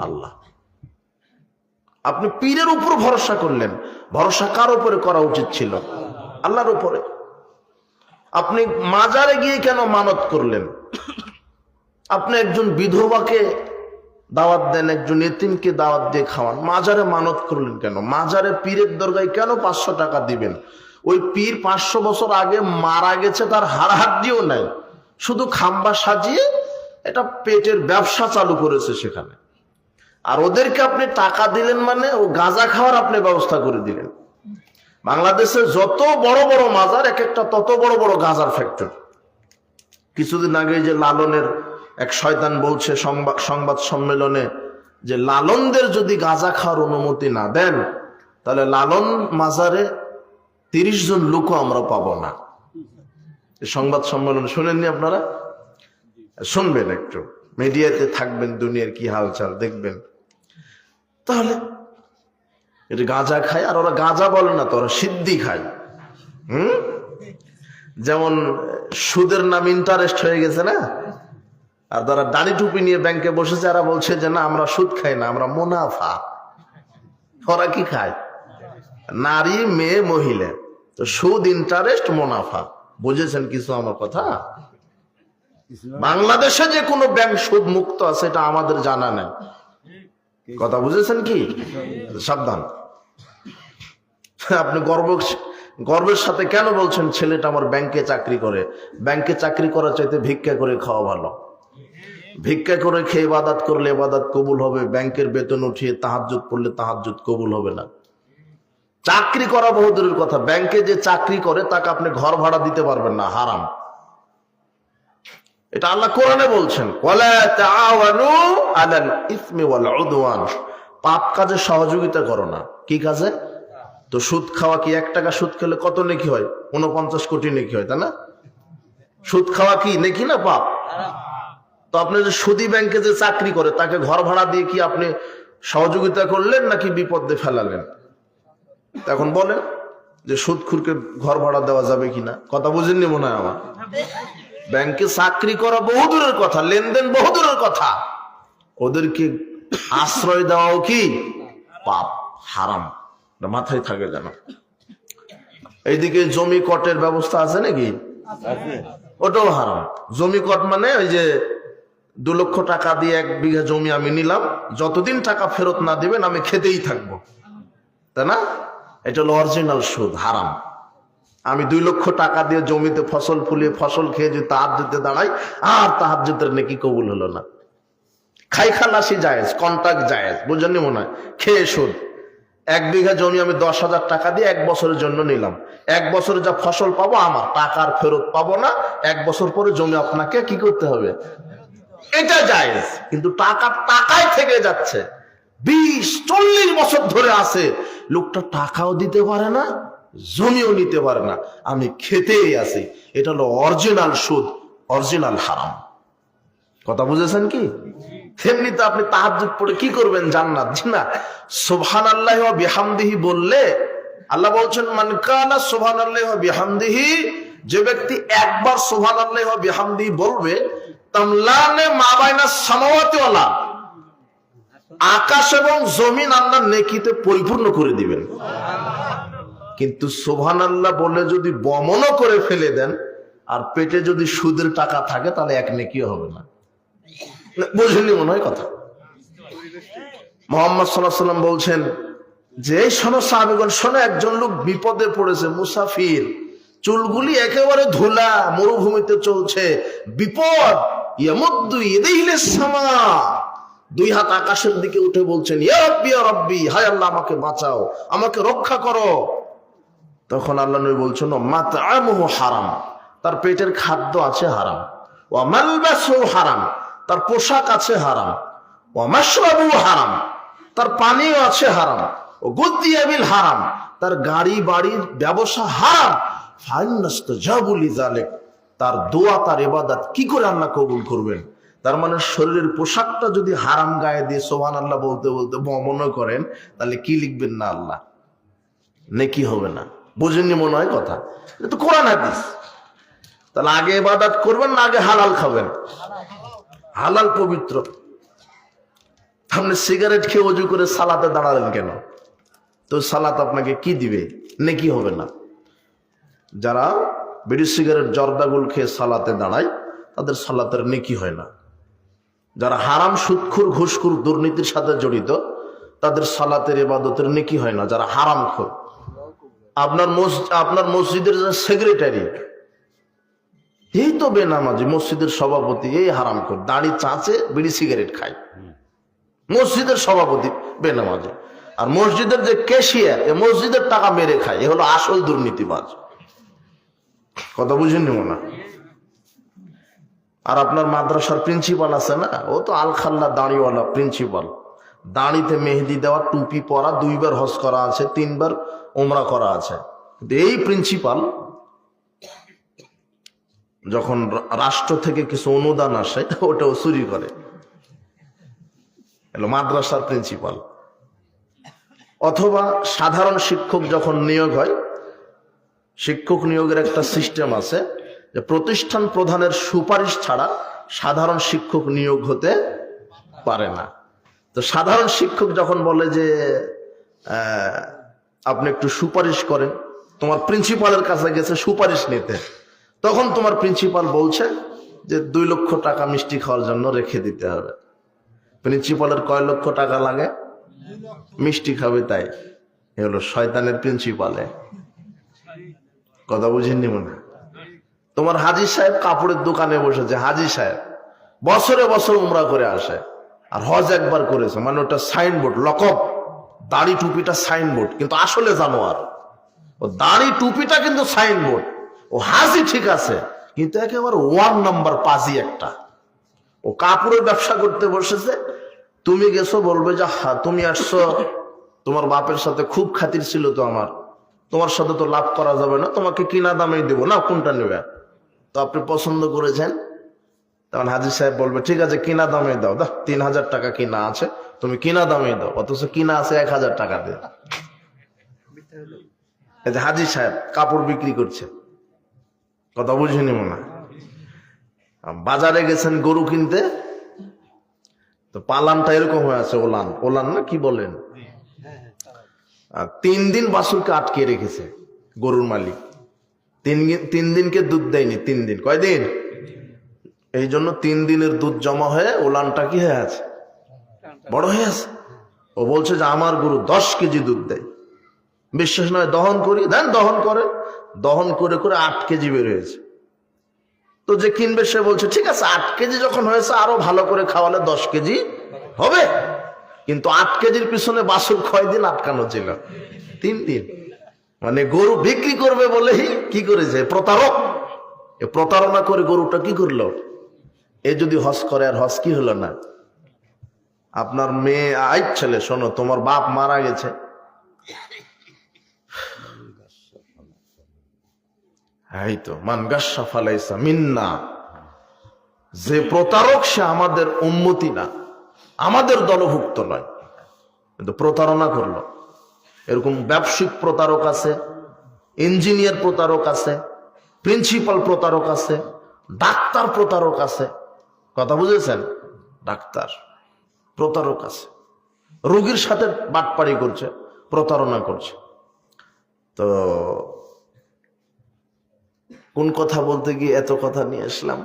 আল্লাহ আপনি পীরের উপর ভরসা করলেন। ভরসা কার উপরে করা উচিত ছিল? আল্লাহর উপরে। আপনি মাজারে গিয়ে কেন মানত করলেন? আপনি একজন বিধবাকে দাওয়াত দেন, একজন এতিমকে দাওয়াত দিয়ে খাওয়ান। মাজারে মানত করলেন কেন? মাজারে পীরের দরগায় কেন পাঁচশো টাকা দিবেন? ওই পীর পাঁচশো বছর আগে মারা গেছে, তার হাড় হাড্ডিও নাই। শুধু খাম্বা সাজিয়ে এটা পেটের ব্যবসা চালু করেছে সেখানে। আর ওদেরকে আপনি টাকা দিলেন মানে ও গাঁজা খাওয়ার আপনি ব্যবস্থা করে দিলেন। বাংলাদেশে যত বড় বড় মাজার, এক একটা তত বড় বড় গাঁজার ফ্যাক্টরি কিছুদিন আগে যে লালনের এক শয়তান বলছে, সংবাদ সংবাদ সম্মেলনে যে লালনদের যদি গাঁজা খাওয়ার অনুমতি না দেন, তাহলে লালন মাজারে তিরিশ জন লোকও আমরা পাবো না। সংবাদ সম্মেলন শুনেননি আপনারা? শুনবেন একটু। মিডিয়াতে থাকবেন, দুনিয়ার কি হালচাল, দেখবেন। তাহলে? এটা গাঁজা খায়, আর ওরা গাঁজা বলে না তো, ওরা সিদ্ধি খায়। হুম? যেমন, সুদের নাম ইন্টারেস্ট হয়ে গেছে না? আর যারা দাড়ি টুপি নিয়ে ব্যাংকে বসেছে এরা বলছে যে, না, আমরা সুদ খাই না, আমরা মুনাফা। ওরা কি খায়? নারী, মেয়ে, মহিলা। তো সুদ ইন্টারেস্ট মুনাফা। বুঝেছেন কিছু আমার কথা? বাংলাদেশে যে কোনো ব্যাংক সুদ মুক্ত আছে, এটা আমাদের জানা নেই। কথা বুঝেছেন কি? সাবধান। আপনি গর্ব গর্বের সাথে কেন বলছেন ছেলেটা আমার ব্যাংকে চাকরি করে? ব্যাংকে চাকরি করার চাইতে ভিক্ষা করে খাওয়া ভালো। ভিক্ষা করে খেয়ে বাদাত করলে বাদাত কবুল হবে, ব্যাংকের বেতন উঠিয়ে তাহাজুত পড়লে তাহাজুত কবুল হবে না। চাকরি করা বহুদূরের কথা। ব্যাংকে যে চাকরি করে, তাকে আপনি ঘর ভাড়া দিতে পারবেন না, হারাম। এটা আল্লাহ কোরআনে বলছেন পাপ কাজে সহযোগিতা করো না। কি কাজে? তো সুদ খাওয়া কি এক টাকা সুদ খেলে কত নেকি হয়? উনপঞ্চাশ কোটি নেকি হয়, তাই না? সুদ খাওয়া কি নেকি না পাপ? তো আপনি যে সুদি ব্যাংকে যে চাকরি করে, তাকে ঘর ভাড়া দিয়ে কি আপনি সহযোগিতা করলেন নাকি বিপদে ফেলালেন? এখন বলেন যে সুদখুরকে ঘর ভাড়া দেওয়া যাবে কিনা? কথা বুঝেননি মনে হয় আমার? ব্যাংকে চাকরি করা বহুদূরের কথা লেনদেন বহুদূরের কথা। ওদেরকে আশ্রয় দেওয়াও কি? পাপ হারাম। মাথায় থাকে যেন। এইদিকে জমি কটের ব্যবস্থা আছে নাকি? ওটাও হারাম। জমি কট মানে ওই যে দু লক্ষ টাকা দিয়ে এক বিঘা জমি আমি নিলাম যতদিন টাকা ফেরত না দিবেন আমি খেতেই থাকব। তাই না? এটা হলো অরিজিনাল সুদ হারাম। আমি দুই লক্ষ টাকা দিয়ে জমিতে ফসল ফুলিয়ে ফসল খেয়ে যদি তাহার দিতে দাঁড়াই, আর যুদ্ধের নাকি কবুল হলো না। খাই খালাসি জায়েজ কন্ট্রাক্ট জায়েজ বুঝলেন মনে হয়? খেয়ে সুদ এক বিঘা জমি আমি দশ হাজার টাকা দিয়ে এক বছরের জন্য নিলাম। এক বছরে যা ফসল পাবো আমার টাকার ফেরত পাবো না। এক বছর পরে জমি আপনাকে কি করতে হবে? এটা জায়েজ, কিন্তু টাকা টাকায় থেকে যাচ্ছে। বিশ, চল্লিশ বছর ধরে আছে। লোকটা টাকাও দিতে পারে না জমিও নিতে পারে না। আমি খেতেই আছি। এটা হলো অরিজিনাল সুদ অরিজিনাল হারাম। কথা বুঝেছেন কি? তেমনিতে আপনি তাহাজ্জুদ পড়ে কি করবেন জান্নাত? না। সুবহান আল্লাহ বিহামদিহি বললে, আল্লাহ বলছেন, মান কানা সুবহান আল্লাহ বিহামদিহি যে ব্যক্তি একবার সুবহান আল্লাহ বিহামদিহি বলবে, তামলানে মা বাইনা সামাওয়াতি ওয়ালা আকাশ এবং জমিন আল্লাহ নেকিতে পরিপূর্ণ করে দিবেন। কিন্তু সোভান আল্লাহ বলে যদি বমনও করে ফেলে দেন, আর পেটে যদি সুদের টাকা থাকে, তাহলে এক নেকিও হবে না। বুঝলি মনে হয় কথা? মোহাম্মদ সাল্লাহ সাল্লাম বলছেন, যে শোনো সাহাবিগণ, শোনো, একজন লোক বিপদে পড়েছে, মুসাফির। চুলগুলি একেবারে ধুলা, মরুভূমিতে চলছে। বিপদ সামা। দুই হাত আকাশের দিকে উঠে বলছেন রব্বি, হায় আল্লাহ, আমাকে বাঁচাও, আমাকে রক্ষা করো। তখন আল্লাহ নবী বলছেন, মাতআমুহু হারাম। তার পেটের খাদ্য আছে হারাম। ওয়া মালবাসু হারাম। তার পোশাক আছে হারাম। ওয়া মাশরাবু হারাম। তার পানীয় আছে হারাম। ও গুদ্দিয়াবিল হারাম। তার গাড়ি বাড়ির ব্যবসা হারাম। ফাইনাস্ত জাবুলি জালেক তার দোয়া, তার এবাদাত কি করে আল্লাহ কবুল করবেন? তার মানে শরীরের পোশাকটা যদি হারাম গায়ে দিয়ে সোহান আল্লাহ বলতে বলতে মনে করেন, তাহলে কি লিখবেন না আল্লাহ? নেকি হবে না। বুঝেননি মনে হয় কথা। এটা তো কোরআন হাদিস। তাহলে আগে এবাদাত করবেন না আগে হালাল খাবেন। হালাল পবিত্র। আপনি সিগারেট খেয়ে অজু করে সালাতে দাঁড়ালেন কেন? তো সালাত আপনাকে কি দিবে? নেকি হবে না। যারা বিড়ি, সিগারেট, জর্দাগুল খেয়ে সালাতে দাঁড়ায়, তাদের সালাতের নেকি হয় না। যারা হারাম, সুৎখুর, ঘুষখুর দুর্নীতির সাথে জড়িত, তাদের সালাতের ইবাদতের নেকি হয় না। যারা হারাম খোর আপনার আপনার মসজিদের সেক্রেটারি এই তো বেনামাজি, মসজিদের সভাপতি, এই হারাম খোর। দাড়ি চাঁচে বিড়ি সিগারেট খায়। মসজিদের সভাপতি, বেনামাজি। আর মসজিদের যে ক্যাশিয়ার এ মসজিদের টাকা মেরে খায়। এ হলো আসল দুর্নীতিবাজ। কথা বুঝেননি মনে? হয়? আর আপনার মাদ্রাসার প্রিন্সিপাল আছে না? ও তো আলখাল্লা দাঁড়িওয়ালা প্রিন্সিপাল দাঁড়িতে মেহেদি দেওয়া, টুপি পরা, দুইবার হজ করা আছে, তিনবার ওমরা করা আছে। কিন্তু এই প্রিন্সিপাল যখন রাষ্ট্র থেকে কিছু অনুদান আসে, ওটাও চুরি করে। মাদ্রাসার প্রিন্সিপাল অথবা সাধারণ শিক্ষক যখন নিয়োগ হয়, শিক্ষক নিয়োগের একটা সিস্টেম আছে যে প্রতিষ্ঠান প্রধানের সুপারিশ ছাড়া সাধারণ শিক্ষক নিয়োগ হতে পারে না। তো সাধারণ শিক্ষক যখন বলে যে আপনি একটু সুপারিশ করেন। তোমার প্রিন্সিপালের কাছে গেছে সুপারিশ নিতে। তখন তোমার প্রিন্সিপাল বলছে যে দুই লক্ষ টাকা মিষ্টি খাওয়ার জন্য রেখে দিতে হবে। প্রিন্সিপালের কয় লক্ষ টাকা লাগে? মিষ্টি খাবে তাই। এ হলো শয়তানের প্রিন্সিপালে। কথা বুঝেননি মনে তোমার হাজি সাহেব কাপড়ের দোকানে বসেছে, হাজি সাহেব। বছরে বছর উমরা করে আসে। আর হজ একবার করেছে মানে ওটা সাইনবোর্ড লকব দাড়ি টুপিটা সাইনবোর্ড কিন্তু আসলে জানোয়ার। ও দাড়ি টুপিটা কিন্তু সাইনবোর্ড ও হাজি ঠিক আছে, কিন্তু একেবারে ওয়ান নাম্বার পাজি একটা। ও কাপড়ের ব্যবসা করতে বসেছে, তুমি গেছো বলবে যে তুমি আসছো। তোমার বাপের সাথে খুব খাতির ছিল তো আমার। তোমার সাথে তো লাভ করা যাবে না, তোমাকে কিনা দামেই দেবো। না কোনটা নেবে? তো আপনি পছন্দ করেছেন। তখন হাজির সাহেব বলবে, ঠিক আছে, কিনা দামে দাও। দাও, তিন হাজার টাকা কিনা আছে। তুমি কিনা দামে দাও, অথচ কিনা আছে এক হাজার টাকা দিয়ে। এই যে হাজির সাহেব কাপড় বিক্রি করছে। কথা বুঝিনি মনে? বাজারে গেছেন গরু কিনতে, তো পালানটা এরকম হয়ে আছে ওলান। ওলান না, কি বলেন? তিন দিন বাসুরকে আটকে রেখেছে গরুর মালিক। তিন তিন দিনকে দুধ দেয়নি, তিন দিন। কয়দিন? এই জন্য তিন দিনের দুধ জমা হয়ে ওলানটা কি হয়ে আছে? বড় হয়ে আছে ও বলছে যে আমার গরু দশ কেজি দুধ দেয়। বিশ্বাস নয়, দহন করি। দেন দহন করে। দহন করে করে আট কেজি বের হয়েছে। তো যে কিনবে সে বলছে, ঠিক আছে, আট কেজি যখন হয়েছে, আরও ভালো করে খাওয়ালে দশ কেজি হবে। কিন্তু আট কেজির পিছনে বাসুর কয়দিন আটকানো ছিল? তিন দিন। মানে গরু বিক্রি করবে বলেই কি করেছে? প্রতারক। প্রতারণা করে গরুটা কি করল? এ যদি হজ করে, আর হজ কি হলো না? আপনার মেয়ে, আই ছেলে, শোনো, তোমার বাপ মারা গেছে। এই তো, মান গাসা ফালাইসা মিন্না। যে প্রতারক সে আমাদের উন্মতি না, আমাদের দলভুক্ত নয়। কিন্তু প্রতারণা করল। এরকম ব্যবসায়িক প্রতারক আছে, ইঞ্জিনিয়ার প্রতারক আছে, প্রিন্সিপাল প্রতারক আছে, ডাক্তার প্রতারক আছে। কথা বুঝেছেন? ডাক্তার। প্রতারক আছে। রোগীর সাথে বাটপাড়ি করছে, প্রতারণা করছে। তো কোন কথা বলতে গিয়ে এত কথা নিয়ে আসলাম?